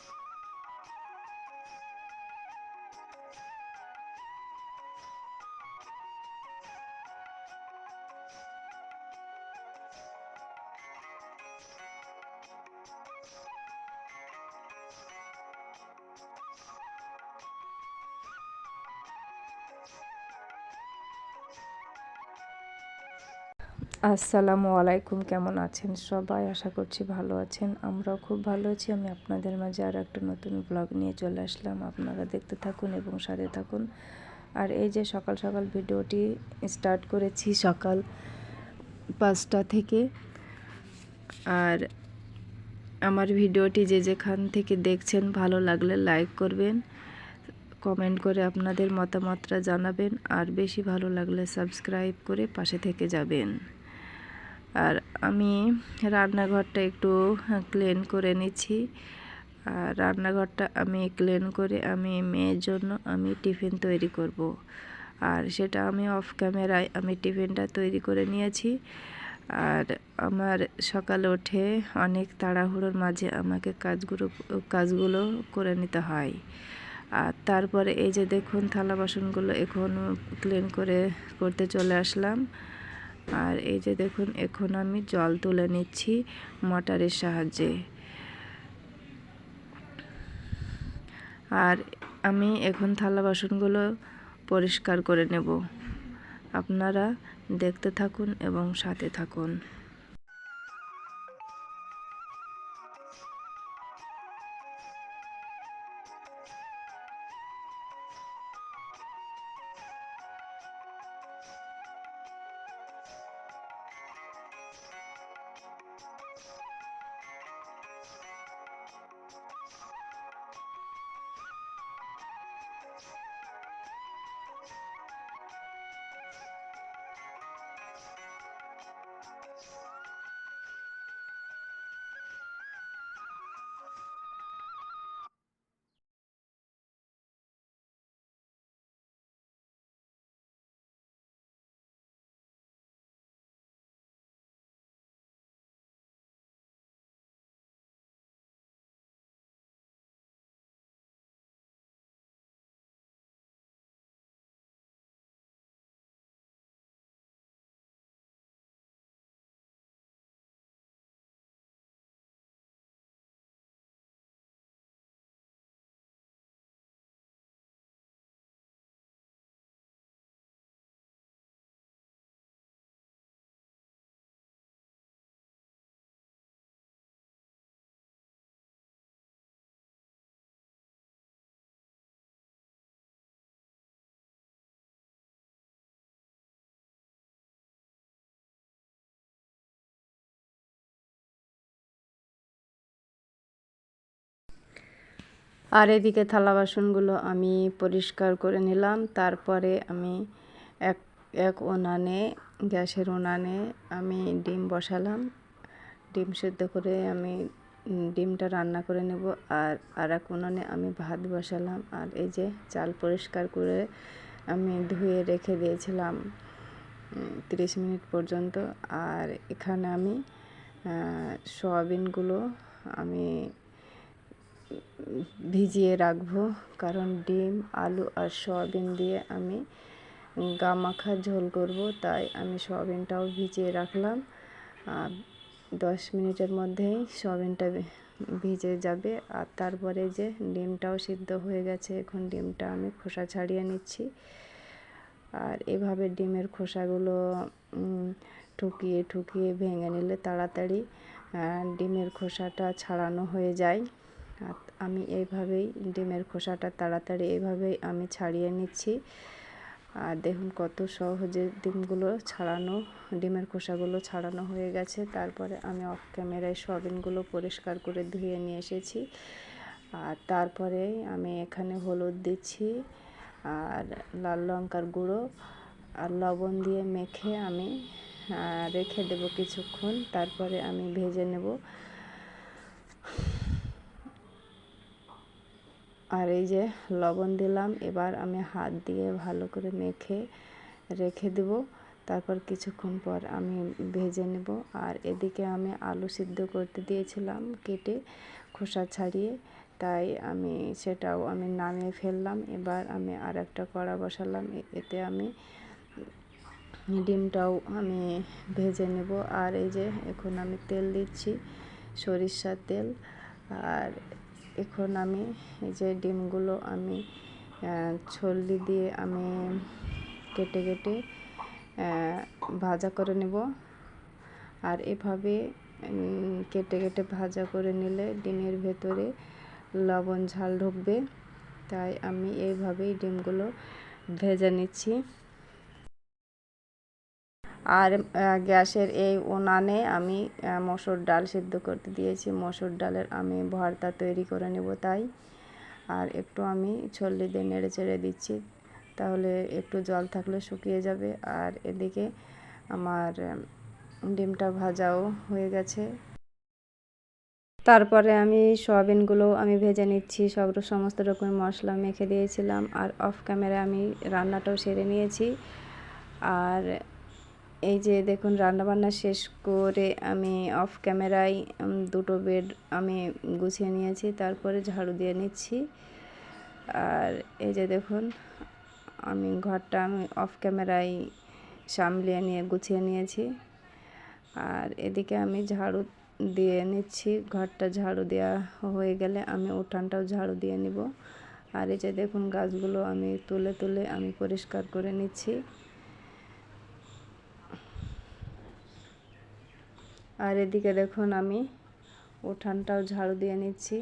Thank you. আসসালামু আলাইকুম, কেমন আছেন সবাই? আশা করছি ভালো আছেন। আমরাও খুব ভালো আছি। আমি আপনাদের মাঝে আর একটা নতুন ব্লগ নিয়ে চলে আসলাম। আপনারা দেখতে থাকুন এবং সাথে থাকুন। আর এই যে সকাল সকাল ভিডিওটি স্টার্ট করেছি সকাল পাঁচটা থেকে। আর আমার ভিডিওটি যে যেখান থেকে দেখছেন, ভালো লাগলে লাইক করবেন কমেন্ট করে আপনাদের মতামতটা জানাবেন, আর বেশি ভালো লাগলে সাবস্ক্রাইব করে পাশে থেকে যাবেন। আর আমি রান্নাঘরটা একটু ক্লিন করে নিচ্ছি। আর রান্নাঘরটা আমি ক্লিন করে আমি মেয়ের জন্য আমি টিফিন তৈরি করব। আর সেটা আমি অফ ক্যামেরায় আমি টিফিনটা তৈরি করে নিয়েছি। আর আমার সকালে উঠে অনেক তাড়াহুড়োর মাঝে আমাকে কাজগুলো কাজগুলো করে নিতে হয়। আর তারপরে এই যে দেখুন থালা বাসনগুলো এখন ক্লিন করে, করতে চলে আসলাম। আর এই যে দেখুন, এখন আমি জল তুলে নিচ্ছি মোটরের সাহায্যে। আর আমি এখন থালা বাসনগুলো পরিষ্কার করে নেব। আপনারা দেখতে থাকুন এবং সাথে থাকুন। আর এদিকে থালা বাসনগুলো আমি পরিষ্কার করে নিলাম। তারপরে আমি এক এক উনানে, গ্যাসের উনানে আমি ডিম বসালাম। ডিম সেদ্ধ করে আমি ডিমটা রান্না করে নেব। আর আর এক উনানে আমি ভাত বসালাম। আর এই যে চাল পরিষ্কার করে আমি ধুয়ে রেখে দিয়েছিলাম তিরিশ মিনিট পর্যন্ত। আর এখানে আমি সয়াবিনগুলো আমি ভিজিয়ে রাখব। কারণ ডিম, আলু আর সয়াবিন দিয়ে আমি গা মাখা ঝোল করব। তাই আমি সয়াবিনটাও ভিজিয়ে রাখলাম। দশ মিনিটের মধ্যেই সয়াবিনটা ভিজে যাবে। আর তারপরে যে ডিমটাও সিদ্ধ হয়ে গেছে, এখন ডিমটা আমি খোসা ছাড়িয়ে নিচ্ছি। আর এভাবে ডিমের খোসাগুলো ঠুকিয়ে ঠুকিয়ে ভেঙে নিলে তাড়াতাড়ি ডিমের খোসাটা ছাড়ানো হয়ে যায়। আমি এইভাবেই ডিমের খোসাটা তাড়াতাড়ি এইভাবেই আমি ছাড়িয়ে নিচ্ছি। আর দেখুন কত সহজে ডিমগুলো ছাড়ানো, ডিমের খোসাগুলো ছাড়ানো হয়ে গেছে। তারপরে আমি অফ ক্যামেরায় সয়াবিনগুলো পরিষ্কার করে ধুয়ে নিয়ে এসেছি। আর তারপরে আমি এখানে হলুদ দিচ্ছি আর লাল লঙ্কার গুঁড়ো আর লবণ দিয়ে মেখে আমি রেখে দেবো কিছুক্ষণ। তারপরে আমি ভেজে নেব। আর এই যে লবণ দিলাম, এবার আমি হাত দিয়ে ভালো করে মেখে রেখে দেব। তারপর কিছুক্ষণ পর আমি ভেজে নেব। আর এদিকে আমি আলু সিদ্ধ করতে দিয়েছিলাম কেটে খোসা ছাড়িয়ে, তাই আমি সেটাও আমি নামিয়ে ফেললাম। এবার আমি আর একটা কড়া বসালাম এতে আমি ডিমটাও আমি ভেজে নেব। আর এই যে এখন আমি তেল দিচ্ছি, সরিষার তেল। আর এখন আমি এই যে ডিমগুলো আমি ছল্লি দিয়ে আমি কেটে কেটে ভাজা করে নেব। আর এভাবে কেটে কেটে ভাজা করে নিলে ডিমের ভেতরে লবণ ঝাল ঢুকবে। তাই আমি এইভাবেই ডিমগুলো ভেজে নিচ্ছি। আর গ্যাসের এই উনানে আমি মসুর ডাল সিদ্ধ করতে দিয়েছি। মসুর ডালের আমি ভর্তা তৈরি করে নেব তাই। আর একটু আমি ছল্লি দিয়ে নেড়ে চেড়ে দিচ্ছি, তাহলে একটু জল থাকলে শুকিয়ে যাবে। আর এদিকে আমার ডিমটা ভাজাও হয়ে গেছে। তারপরে আমি সয়াবিনগুলো আমি ভেজে নিচ্ছি, সব সমস্ত রকমের মশলা মেখে দিয়েছিলাম। আর অফ ক্যামেরা আমি রান্নাটাও সেরে নিয়েছি। আর এই যে দেখুন, রান্নাবান্না শেষ করে আমি অফ ক্যামেরায় দুটো বেড আমি গুছিয়ে নিয়েছি। তারপরে ঝাড়ু দিয়ে নিচ্ছি। আর এই যে দেখুন, আমি ঘরটা আমি অফ ক্যামেরায় সামলিয়ে নিয়ে, গুছিয়ে নিয়েছি। আর এদিকে আমি ঝাড়ু দিয়ে নিচ্ছি। ঘরটা ঝাড়ু দেওয়া হয়ে গেলে আমি উঠানটাও ঝাড়ু দিয়ে নিব। আর এই যে দেখুন, গাছগুলো আমি তুলে তুলে আমি পরিষ্কার করে নিচ্ছি। আর এদিকে দেখুন আমি উঠানটাও ঝাড়ু দিয়ে নিচ্ছি।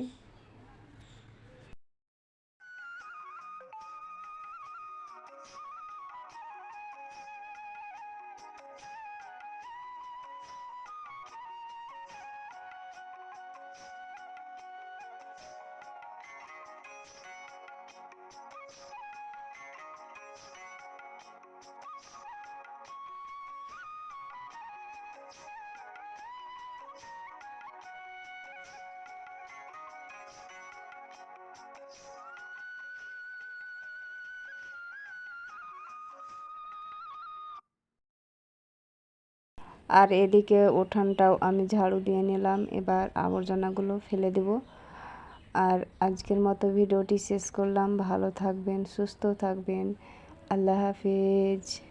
আর এদিকে উঠানটাও আমি ঝাড়ু দিয়ে নিলাম। এবার আবর্জনাগুলো ফেলে দেব। আর আজকের মতো ভিডিওটি শেষ করলাম। ভালো থাকবেন, সুস্থ থাকবেন। আল্লাহ হাফিজ।